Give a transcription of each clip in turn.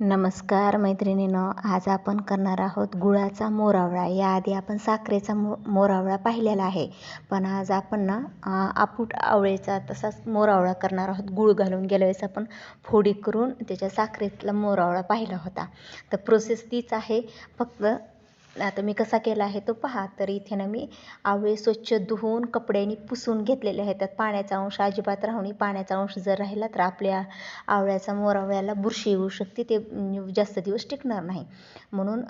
नमस्कार मैत्रिणीनो आज आपण करणार आहोत गुळाचा मोरावळा. याआधी आपण साखरेचा मो मोरावळा पाहिलेला आहे. पण आज आपण ना आपूट आवळेचा तसाच मोरावळा करणार आहोत. गुळ घालून गेल्या वेळेस आपण फोडी करून त्याच्या साखरेतला मोरावळा पाहिला होता. तर प्रोसेस तीच आहे. फक्त आता मी कसा केला आहे तो पहा. तर इथे ना मी आवळे स्वच्छ धुवून कपड्यांनी पुसून घेतलेले आहेत. त्यात पाण्याचा अंश अजिबात राहून पाण्याचा अंश जर राहिला तर आपल्या आवळ्याचा मोरावळ्याला बुरशी येऊ शकते. ते जास्त दिवस टिकणार नाही. म्हणून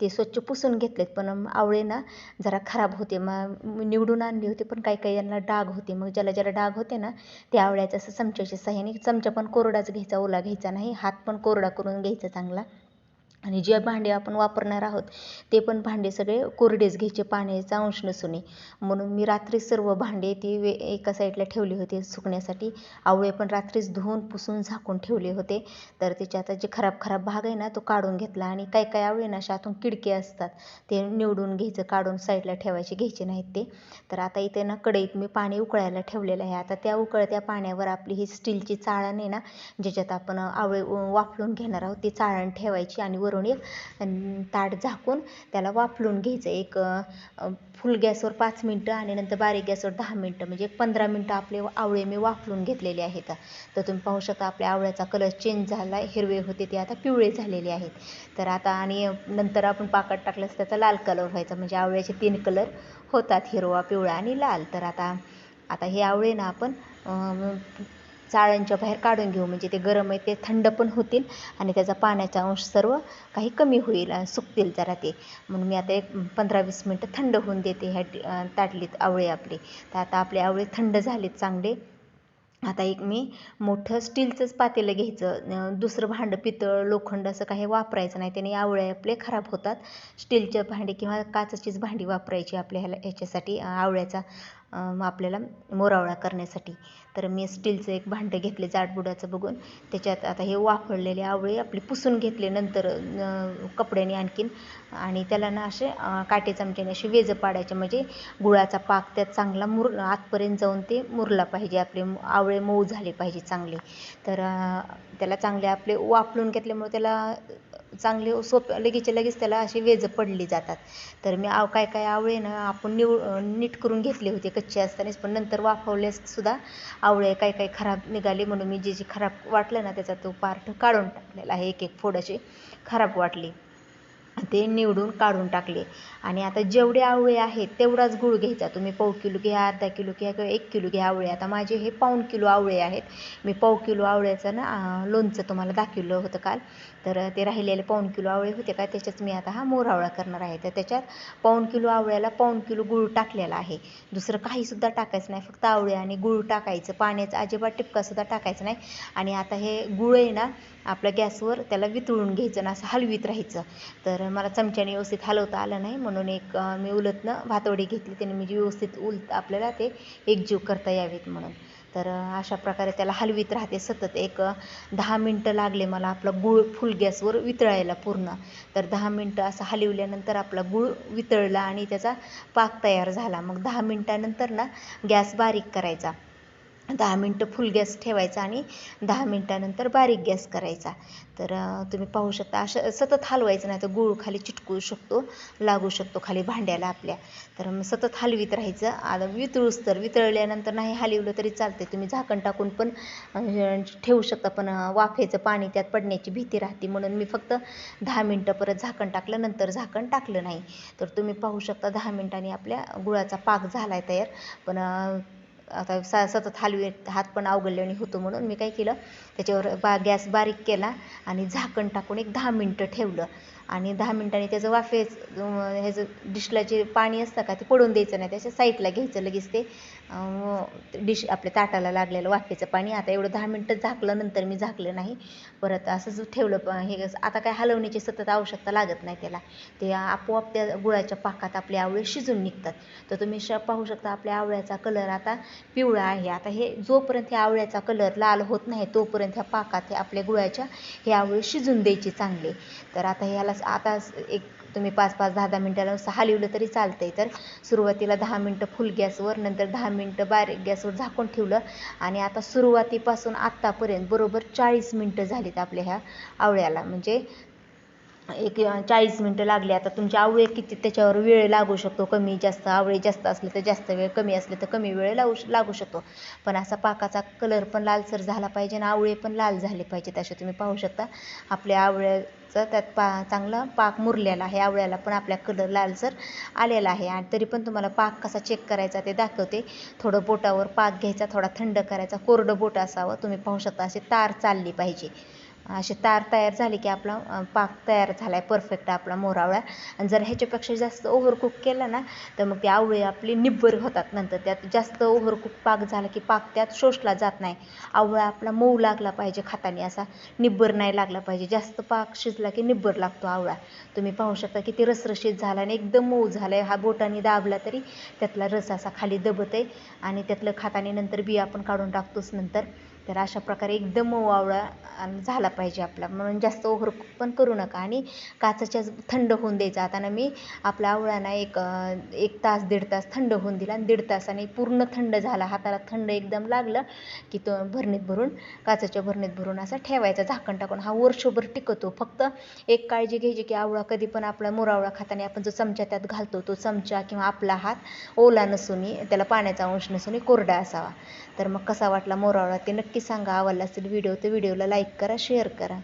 ते स्वच्छ पुसून घेतलेत. पण आवळे ना जरा खराब होते. मग निवडून आणले होते पण काही काही यांना डाग होते. मग ज्याला ज्याला डाग होते ना ते आवळ्याचं असं चमच्याच्या सहाय्याने चमचा पण कोरडाच घ्यायचा ओला घ्यायचा नाही. हात पण कोरडा करून घ्यायचा चांगला. आणि जे भांडे आपण वापरणार आहोत ते पण भांडे सगळे कोरडेच घ्यायचे पाण्याचा अंश नसून. म्हणून मी रात्री सर्व भांडे ती वे एका साईडला ठेवले होते सुकण्यासाठी. आवळे पण रात्रीच धुवून पुसून झाकून ठेवले होते. तर त्याच्यात जे खराब खराब भाग आहे ना तो काढून घेतला आणि काही काय आवळे ना अशा किडके असतात. ते निवडून घ्यायचं काढून साईडला ठेवायचे घ्यायचे नाहीत ते. तर आता इथे ना कढईत मी पाणी उकळायला ठेवलेलं आहे. आता त्या उकळत्या पाण्यावर आपली ही स्टीलची चाळण आहे ना ज्याच्यात आपण आवळे वाफळून घेणार आहोत ती चाळण ठेवायची आणि वरून एक ताट झाकून त्याला वाफलून घ्यायचं. एक फुल गॅसवर पाच मिनटं आणि नंतर बारीक गॅसवर दहा मिनटं. म्हणजे एक पंधरा मिनटं आपले आवळे मी वाफलून घेतलेले आहेत. तर तुम्ही पाहू शकता आपल्या आवळ्याचा कलर चेंज झाला हिरवे होते ते आता पिवळे झालेले आहेत. तर आता आणि नंतर आपण पाकट टाकल्यास त्याचा लाल कलर व्हायचा. म्हणजे आवळ्याचे तीन कलर होतात हिरवा पिवळा आणि लाल. तर आता आता हे आवळे ना आपण चाळ्यांच्या बाहेर काढून घेऊ. म्हणजे ते गरम आहे ते थंड पण होतील आणि त्याचा पाण्याचा अंश सर्व काही कमी होईल सुकतील जरा ते. म्हणून मी आता एक पंधरा वीस मिनटं थंड होऊन देते ह्या ताटलीत आवळे आपले. तर आता आपले आवळे थंड झालेत चांगले. आता एक मी मोठं स्टीलचंच पातेलं घ्यायचं. दुसरं भांडं पितळ लोखंड असं काही वापरायचं नाही. त्याने आवळे आपले खराब होतात. स्टीलचे भांडे किंवा काचाचीच भांडी वापरायची आपल्या ह्याला ह्याच्यासाठी आवळ्याचा. आपल्याला मोरावळा करण्यासाठी. तर मी स्टीलचं एक भांडं घेतले जाडबुडाचं बघून. त्याच्यात आता हे वाफळलेले आवळे आपले पुसून घेतले नंतर कपड्याने आणखीन. आणि त्याला ना असे काटे चमच्याने असे वेज पाडायचे. म्हणजे गुळाचा पाक त्यात चांगला मुर आतपर्यंत जाऊन ते मुरला पाहिजे. आपले आवळे मऊ झाले पाहिजे चांगले. तर त्याला चांगले आपले वाफळून घेतल्यामुळे त्याला चांगले सोप लगेचच्या लगेच त्याला अशी वेज पडली जातात. तर मी आव काय काय आवळे ना आपण निव नीट करून घेतले होते कच्चे असतानाच पण नंतर वाफवल्यास सुद्धा आवळे काय काय खराब निघाले म्हणून मी जे जे खराब वाटलं ना त्याचा तो पार्ट काढून टाकलेला आहे एक एक फोड खराब वाटली. ते निवडून काढून टाकले. आणि आता जेवढे आवळे आहेत तेवढाच गूळ घ्यायचा. तुम्ही पाव किलो घ्या अर्धा किलो घ्या किंवा एक किलो घ्या आवळे. आता माझे हे पाऊण किलो आवळे आहेत. मी पाव किलो आवळ्याचं ना लोणचं तुम्हाला दाखवलं होतं काल. तर ते राहिलेले पाऊण किलो आवळे होते का त्याच्यात मी आता हा मोरावळा करणार आहे. तर त्याच्यात पाऊण किलो आवळ्याला पाऊण किलो गूळ टाकलेला आहे. दुसरं काहीसुद्धा टाकायचं नाही. फक्त आवळे आणि गूळ टाकायचं. पाण्याचं अजिबात टिपकासुद्धा टाकायचं नाही. आणि आता हे गुळ आहे ना आपल्या गॅसवर त्याला वितळून घ्यायचं ना असं हलवीत राहायचं. तर मला चमच्याने व्यवस्थित हलवता आलं नाही. म्हणून एक मी उलतनं भातवडी घेतली. त्याने म्हणजे व्यवस्थित उलत आपल्याला ते एकजीव करता यावेत म्हणून. तर अशा प्रकारे त्याला हलवीत राहते सतत. एक दहा मिनटं लागले मला आपला गूळ फुल गॅसवर वितळायला पूर्ण. तर दहा मिनटं असं हलवल्यानंतर आपला गूळ वितळला आणि त्याचा पाक तयार झाला. मग दहा मिनटानंतर ना गॅस बारीक करायचा. दहा मिनटं फुल गॅस ठेवायचा आणि दहा मिनटानंतर बारीक गॅस करायचा. तर तुम्ही पाहू शकता असं सतत हलवायचं नाही तर गूळ खाली चिटकू शकतो लागू शकतो खाली भांड्याला आपल्या. तर मग सतत हलवीत राहायचं. आता वितळूस तर वितळल्यानंतर नाही हलवलं तरी चालते तुम्ही झाकण टाकून पण ठेवू शकता पण वाफेचं पाणी त्यात पडण्याची भीती राहते. म्हणून मी फक्त दहा मिनटं परत झाकण टाकलं नंतर झाकण टाकलं नाही. तर तुम्ही पाहू शकता दहा मिनटांनी आपल्या गुळाचा पाक झाला आहे तयार. पण आता सा सतत हलवे हात पण अवघडल्याने होतो म्हणून मी काय केलं त्याच्यावर बा गॅस बारीक केला आणि झाकण टाकून एक दहा मिनटं ठेवलं. आणि दहा मिनटांनी त्याचं वाफेच ह्याचं डिशला जे पाणी असतं का ते पडून द्यायचं नाही त्याच्या साईडला घ्यायचं लगेच ते. डिश आपल्या ताटाला लागलेलं वाफेचं पाणी. आता एवढं दहा मिनटं झाकलं नंतर मी झाकलं नाही. परत असंच ठेवलं हे आता काय हलवण्याची सतत आवश्यकता लागत नाही त्याला. ते आपोआप त्या गुळाच्या पाकात आपले आवळे शिजून निघतात. तर तुम्ही श पाहू शकता आपल्या आवळ्याचा कलर आता पिवळा आहे. आता हे जोपर्यंत ह्या आवळ्याचा कलर लाल होत नाही तोपर्यंत ह्या पाकात हे आपल्या गुळाच्या हे आवळे शिजून द्यायचे चांगले. तर आता ह्याला आता एक तुम्ही पाच पाच दहा दहा मिनटाला सहा लिवलं तरी चालतंय. तर सुरुवातीला दहा मिनटं फुल गॅसवर नंतर दहा मिनटं बारीक गॅसवर झाकून ठेवलं. आणि आता सुरुवातीपासून आत्तापर्यंत बरोबर चाळीस मिनटं झालीत आपल्या ह्या आवळ्याला. म्हणजे एक चाळीस मिनटं लागली. आता तुमचे आवळे किती त्याच्यावर वेळ लागू शकतो? कमी जास्त आवळे जास्त असले तर जास्त वेळ कमी असले तर कमी वेळ लागू लागू शकतो. पण असा पाकाचा कलर पण लालसर झाला पाहिजे आणि आवळे पण लाल झाले पाहिजेत असे तुम्ही पाहू शकता. आपल्या आवळ्याचा त्यात पा चांगला पाक मुरलेला आहे. आवळ्याला पण आपल्या कलर लालसर आलेला आहे. आणि तरी पण तुम्हाला पाक कसा चेक करायचा ते दाखवते. थोडं बोटावर पाक घ्यायचा थोडा थंड करायचा. कोरडं बोट असावं. तुम्ही पाहू शकता अशी तार चालली पाहिजे. असे तार तयार झाले की आपला पाक तयार झाला आहे परफेक्ट आपला मोरावळा. आणि जर ह्याच्यापेक्षा जास्त ओव्हरकुक केला ना तर मग ते आवळे आपले निब्बर होतात नंतर. त्यात जास्त ओव्हरकुक पाक झाला की पाक त्यात शोषला जात नाही. आवळा आपला मऊ लागला पाहिजे खाताने असा निब्बर नाही लागला पाहिजे. जास्त पाक शिजला की निब्बर लागतो आवळा. तुम्ही पाहू शकता की ते रसरशीत झाला आणि एकदम मऊ झाला आहे हा बोटाने दाबला तरी त्यातला रस असा खाली दबत आहे आणि त्यातलं खाताने नंतर बी आपण काढून टाकतोच नंतर. तर अशा प्रकारे एकदम मऊ झाला पाहिजे आपला. म्हणून जास्त ओव्हर पण करू नका. आणि काचाच्या थंड होऊन द्यायचा आता ना मी आपला आवळाना एक एक तास दीड तास थंड होऊन दिला. आणि दीड तासाने पूर्ण थंड झाला. हाताला थंड एकदम लागलं की तो भरणीत भरून काचाच्या भरणीत भरून असा ठेवायचा झाकण टाकून. हा वर्षभर टिकतो. फक्त एक काळजी घ्यायची की आवळा कधी पण आपला मोरावळा खाताना आपण जो चमचा त्यात घालतो तो चमचा किंवा आपला हात ओला नसून त्याला पाण्याचा अंश नसून कोरडा असावा. तर मग कसा वाटला मोरावळा? ते नक्की नक्की सांगा आवडला असेल व्हिडिओ तर व्हिडिओला लाईक करा शेअर करा.